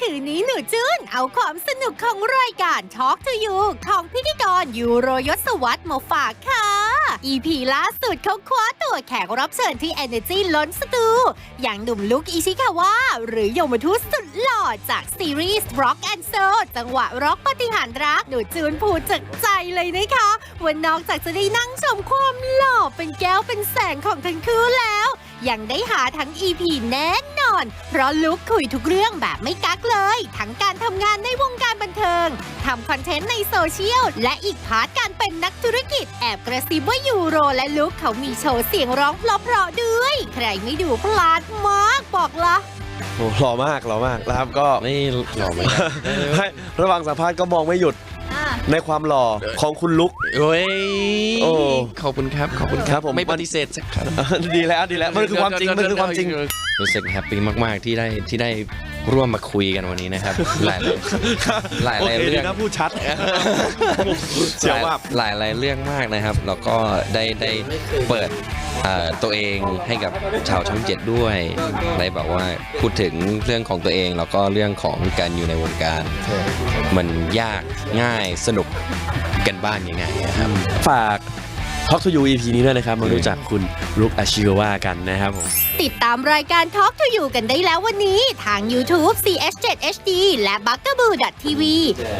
คืนนี้หนูจื้นเอาความสนุกของรายการ Talk to You ของพิธีกรยูโรยศวรรมาฝากค่ะ EP ล่าสุดเขาคว้าตัวแขกรับเชิญที่ Energy ล้นสตู อย่างหนุ่มลุกอิชิคาวะหรือยมทูตสุดหล่อจากซีรีส์ Rock and Soul จังหวะร็อกปฏิหารรักหนูจูนพูดจากใจเลยนะคะว่านอกจากจะได้นั่งชมความหล่อเป็นแก้วเป็นแสงของทั้งคู่แล้ว ยังได้หาทั้ง EP แน่นอน เพราะลุกคุยทุกเรื่องแบบไม่กักเลย ทั้งการทำงานในวงการบันเทิงทำคอนเทนต์ในโซเชียล และอีกพาร์ทการเป็นนักธุรกิจแอบกระซิบว่ายูโรและลุกเขามีโชว์เสียงร้องเพราะๆด้วย ใครไม่ดูพลาดมากบอกละโอ้หล่อมากหล่อมากนะครับก็ไม่หล่อเหมือนกันให้ระหว่างสัมภาษณ์ก็มองไม่หยุด ในความหล่อของคุณลุกโอ้ยโอ้ ขอบคุณครับ ขอบคุณครับผมไม่ปฏิเสธสักคำดีแล้วดีแล้วมันคือความจริงมันคือความจริง รู้สึกแฮปปี้มาก ๆ ที่ได้ที่ได้ร่วมมาคุยกันวันนี้นะครับ หลายหลายโอหลายเคเรื่ดีองนะพูดชัดเสียวว่าหลายหลายเรื่องมากนะครับ แล้วก็ได้ได้เปิดเอ่อ ตัวเองให้กับชาวช่องเจ็ดด้วยได้แบบว่าพูดถึงเรื่องของตัวเองแล้วก็เรื่องของการอยู่ในวงการ มันยากง่ายสนุกกันบ้างยังไงนะครับฝาก Talk to You EP นี้ด้วยนะครับ มารู้จักคุณลุกอาชิวากันนะครับผม ติดตามรายการ Talk to You กันได้แล้ววันนี้ ทาง YouTube CS7HD และ b u g a b o o TV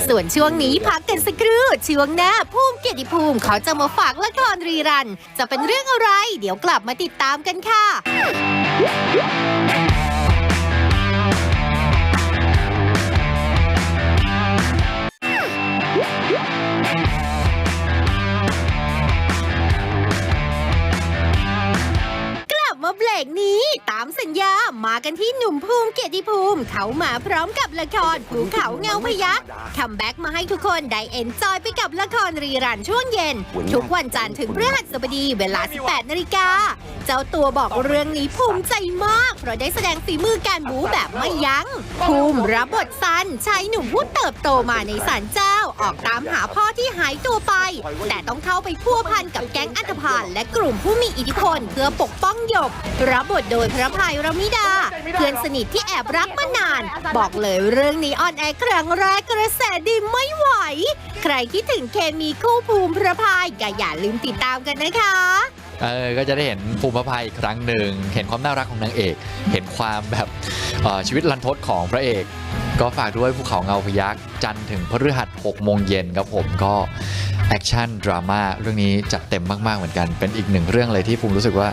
ส่วนช่วงนี้พักกันสักครู่ ช่วงหน้าภูมิเกียรติภูมิเขาจะมาฝากละครรีรัน จะเป็นเรื่องอะไร เดี๋ยวกลับมาติดตามกันค่ะก กนี้ตามสัญญามากันที่หนุ่มภูมิเกียรติภูมิ เขามาพร้อมกับละครภูเขาเงาพยักคัมแบ็กมาให้ทุกคนได้เอนจอยไปกับละครรีรันช่วงเย็น ทุกวันจันทร์ถึงพฤหัสบดีเวลา 18 นาฬิกา เจ้าตัวบอกเรื่องนี้ภูมิใจมาก เพราะได้แสดงฝีมือการบู๊แบบไม่ยัง้งภูมิรับบทซันชายหนุ่มผู้เติบโตมาในศาลเจ้า ออกตามหาพ่อที่หายตัวไป แต่ต้องเข้าไปพัวพันกับแก๊งอันธพาลและกลุ่มผู้มีอิทธิพลเพื่อปกป้องหยก รับบทโดยพระพายรมิดา เพื่อนสนิทที่แอบรักมานาน บอกเลยเรื่องนี้ออนแอร์ครั้งแรกกระแสดีไม่ไหว ใครคิดถึงเคมีคู่ภูมิพระพายก็อย่าลืมติดตามกันนะคะเออก็จะได้เห็นภูมิพระภัยอีกครั้งหนึ่ง เห็นความน่ารักของนางเอก เห็นความแบบชีวิตลันทดของพระเอก ก็ฝากด้วยภูเขาเงาพยักจันถึงพฤหัส6โมงเย็นครับผมก็แอคชั่นดราม่าเรื่องนี้จัดเต็มมาก ๆ เหมือนกัน เป็นอีกหนึ่งเรื่องเลยที่ภูมิรู้สึกว่า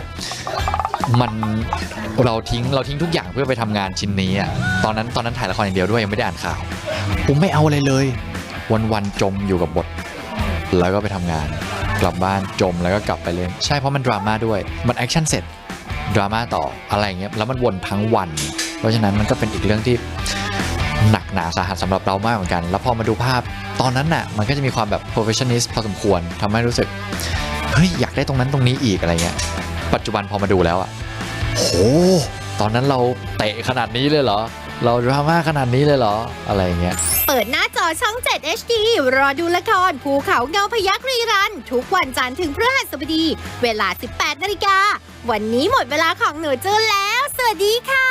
มันเราทิ้งเราทิ้งทุกอย่างเพื่อไปทำงานชิ้นนี้อะตอนนั้นตอนนั้นถ่ายละครอย่างเดียวด้วยยังไม่ได้อ่านข่าวผมไม่เอาอะไรเลย วันๆจมอยู่กับบท แล้วก็ไปทำงาน กลับบ้านจมแล้วก็กลับไปเล่นใช่เพราะมันดราม่าด้วยมันแอคชั่นเสร็จดราม่าต่ออะไรเงี้ยแล้วมันวนทั้งวัน เพราะฉะนั้นมันก็เป็นอีกเรื่องที่ หนักหนาสาหัสสำหรับเรามากเหมือนกัน แล้วพอมาดูภาพตอนนั้นน่ะมันก็จะมีความแบบ perfectionist พอสมควรทำให้รู้สึกเฮ้ยอยากได้ตรงนั้นตรงนี้อีกอะไรเงี้ยปัจจุบันพอมาดูแล้วอะโหตอนนั้นเราเตะขนาดนี้เลยเหรอ เราดราม่าขนาดนี้เลยเหรออะไรเงี้ยเปิดหน้าจอช่อง 7 HD รอดูละครภูเขาเงาพยักรีรัน ทุกวันจันทร์ถึงพฤหัสบดี เวลา 18 นาฬิกา วันนี้หมดเวลาของหนูเจอแล้ว สวัสดีค่ะ